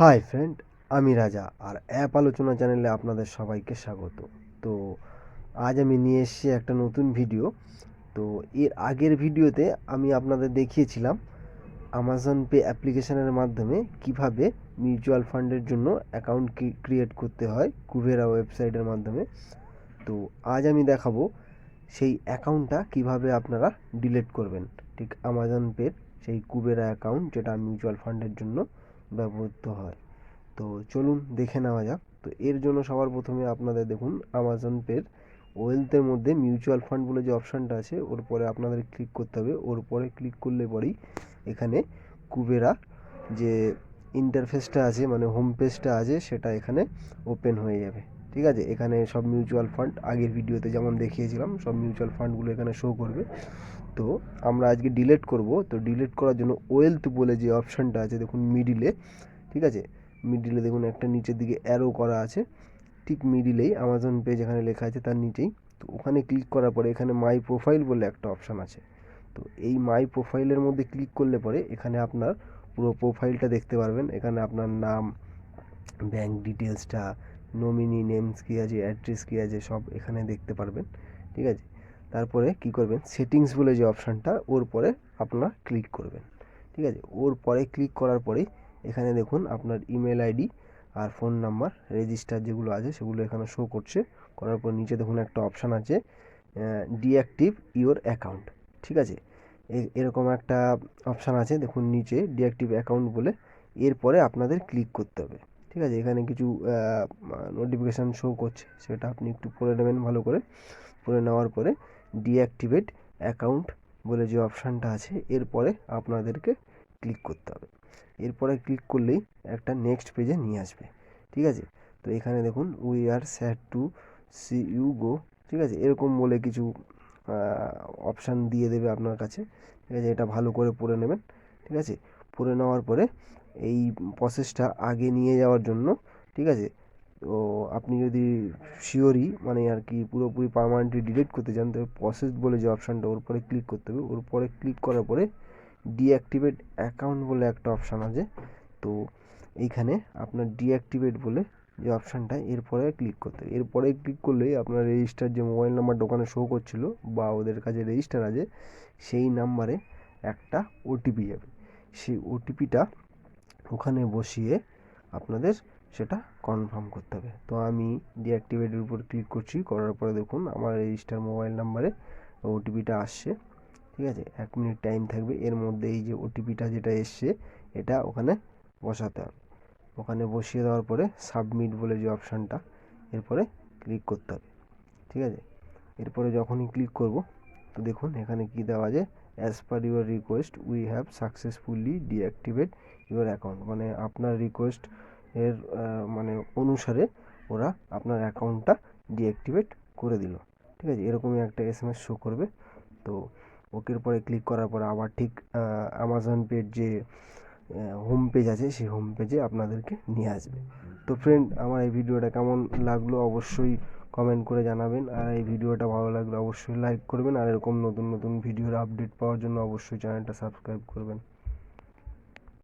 Hi friend আমি রাজা আর app আলোচনা চ্যানেলে আপনাদের সবাইকে স্বাগত। তো আজ আমি নিয়ে এসেছি একটা নতুন ভিডিও। তো এর আগের ভিডিওতে আমি আপনাদের দেখিয়েছিলাম আমাজন পে অ্যাপ্লিকেশনের মাধ্যমে কীভাবে মিউচুয়াল ফান্ডের জন্য অ্যাকাউন্ট ক্রিয়েট করতে হয় কুভেরা ওয়েবসাইটের মাধ্যমে। তো আজ আমি দেখাবো সেই অ্যাকাউন্টটা কীভাবে আপনারা ডিলিট করবেন। ঠিক আমাজন পের সেই কুবেরা অ্যাকাউন্ট যেটা মিউচুয়াল ফান্ডের জন্য ব্যবহৃত হয়। তো চলুন দেখে নেওয়া যাক। তো এর জন্য সবার প্রথমে আপনাদের দেখুন আমাজন পের ওয়েলথের মধ্যে মিউচুয়াল ফান্ড বলে যে অপশানটা আছে, ওর পরে আপনাদের ক্লিক করতে হবে। ওর পরে ক্লিক করলে পরেই এখানে কুবেরা যে ইন্টারফেসটা আছে মানে হোম পেজটা আছে, সেটা এখানে ওপেন হয়ে যাবে। ঠিক আছে? এখানে সব মিউচুয়াল ফান্ড আগের ভিডিওতে যেমন দেখিয়েছিলাম, সব মিউচুয়াল ফান্ডগুলো এখানে শো করবে। তো আমরা আজকে ডিলেট করব। তো ডিলেট করার জন্য ওয়েলথ বলে যে অপশানটা আছে, দেখুন মিডিলে ঠিক আছে? মিডিলে দেখুন একটা নিচের দিকে অ্যারো করা আছে। ঠিক মিডিলেই আমাজন পে যেখানে লেখা আছে তার নিচেই। তো ওখানে ক্লিক করার পরে এখানে মাই প্রোফাইল বলে একটা অপশান আছে। তো এই মাই প্রোফাইলের মধ্যে ক্লিক করলে পরে এখানে আপনার পুরো প্রোফাইলটা দেখতে পারবেন। এখানে আপনার নাম ব্যাঙ্ক ডিটেলসটা নমিনি নেমস কী আছে অ্যাড্রেস কী আছে, সব এখানে দেখতে পারবেন, ঠিক আছে? তারপরে কি করবেন? সেটিংস বলে যে অপশানটা ওর পরে আপনারা ক্লিক করবেন, ঠিক আছে? ওর পরে ক্লিক করার পরেই এখানে দেখুন আপনার ইমেল আইডি আর ফোন নাম্বার রেজিস্টার যেগুলো আছে সেগুলো এখানে শো করছে। করার পর নিচে দেখুন একটা অপশান আছে ডিঅ্যাক্টিভ ইওর অ্যাকাউন্ট ঠিক আছে? এরকম একটা অপশান আছে, দেখুন নিচে ডিঅ্যাক্টিভ অ্যাকাউন্ট বলে। এরপরে আপনাদের ক্লিক করতে হবে। ঠিক আছে? এখানে কিছু নোটিফিকেশান শো করছে। সেটা আপনি একটু পড়ে নেবেন ভালো করে। পড়ে নেওয়ার পরে ডিঅ্যাক্টিভেট অ্যাকাউন্ট বলে যে অপশানটা আছে, এরপরে আপনাদেরকে ক্লিক করতে হবে। এরপরে ক্লিক করলেই একটা নেক্সট পেজে নিয়ে আসবে। ঠিক আছে? তো এখানে দেখুন we are sad to see you go ঠিক আছে? এরকম বলে কিছু অপশান দিয়ে দেবে আপনার কাছে। ঠিক আছে? এটা ভালো করে পড়ে নেবেন। ঠিক আছে? পড়ে নেওয়ার পরে এই প্রসেসটা আগে নিয়ে যাওয়ার জন্য, ঠিক আছে? তো আপনি যদি শিওরই মানে আর কি পুরোপুরি পারমানেন্টলি ডিলিট করতে চান তবে প্রসেস বলে যে অপশানটা ওর পরে ক্লিক করতে হবে। ওর পরে ক্লিক করার পরে ডিঅ্যাক্টিভেট অ্যাকাউন্ট বলে একটা অপশান আছে। তো এইখানে আপনার ডিঅ্যাক্টিভেট বলে যে অপশানটা এরপরে ক্লিক করতে হবে। এরপরে ক্লিক করলেই আপনার রেজিস্টার যে মোবাইল নাম্বার দোকানে শো করছিল বা ওদের কাছে রেজিস্টার আছে, সেই নাম্বারে একটা ওটিপি যাবে। সেই ওটিপিটা ওখানে বসিয়ে আপনাদের সেটা কনফার্ম করতে হবে। তো আমি ডিঅ্যাক্টিভেটের উপর ক্লিক করছি, করার পরে দেখুন আমার রেজিস্টার মোবাইল নাম্বারে ওটিপিটা আসছে, ঠিক আছে? এক মিনিট টাইম থাকবে, এর মধ্যে এই যে ওটিপিটা যেটা এসছে, এটা ওখানে বসাতে হবে। ওখানে বসিয়ে দেওয়ার পরে সাবমিট বলে যে অপশানটা এরপরে ক্লিক করতে হবে, ঠিক আছে? এরপরে যখনই ক্লিক করব তো দেখুন, এখানে কি দেওয়া আছে? As per your request we have successfully deactivate your account মানে আপনার রিকোয়েস্ট এর মানে অনুসারে ওরা আপনার অ্যাকাউন্টটা ডিঅ্যাক্টিভেট করে দিল। ঠিক আছে? এরকমই একটা এস এম এস শো করবে। তো ওকের পরে ক্লিক করার পরে আবার ঠিক অ্যামাজন পের যে হোম পেজ আছে, সেই হোম পেজে আপনাদেরকে নিয়ে আসবে। তো ফ্রেন্ড আমার এই ভিডিওটা কেমন লাগল? অবশ্যই কমেন্ট করে জানাবেন। আর এই ভিডিওটা ভালো লাগলে অবশ্যই লাইক করবেন। আর এরকম নতুন নতুন ভিডিওর আপডেট পাওয়ার জন্য অবশ্যই চ্যানেলটা সাবস্ক্রাইব করবেন।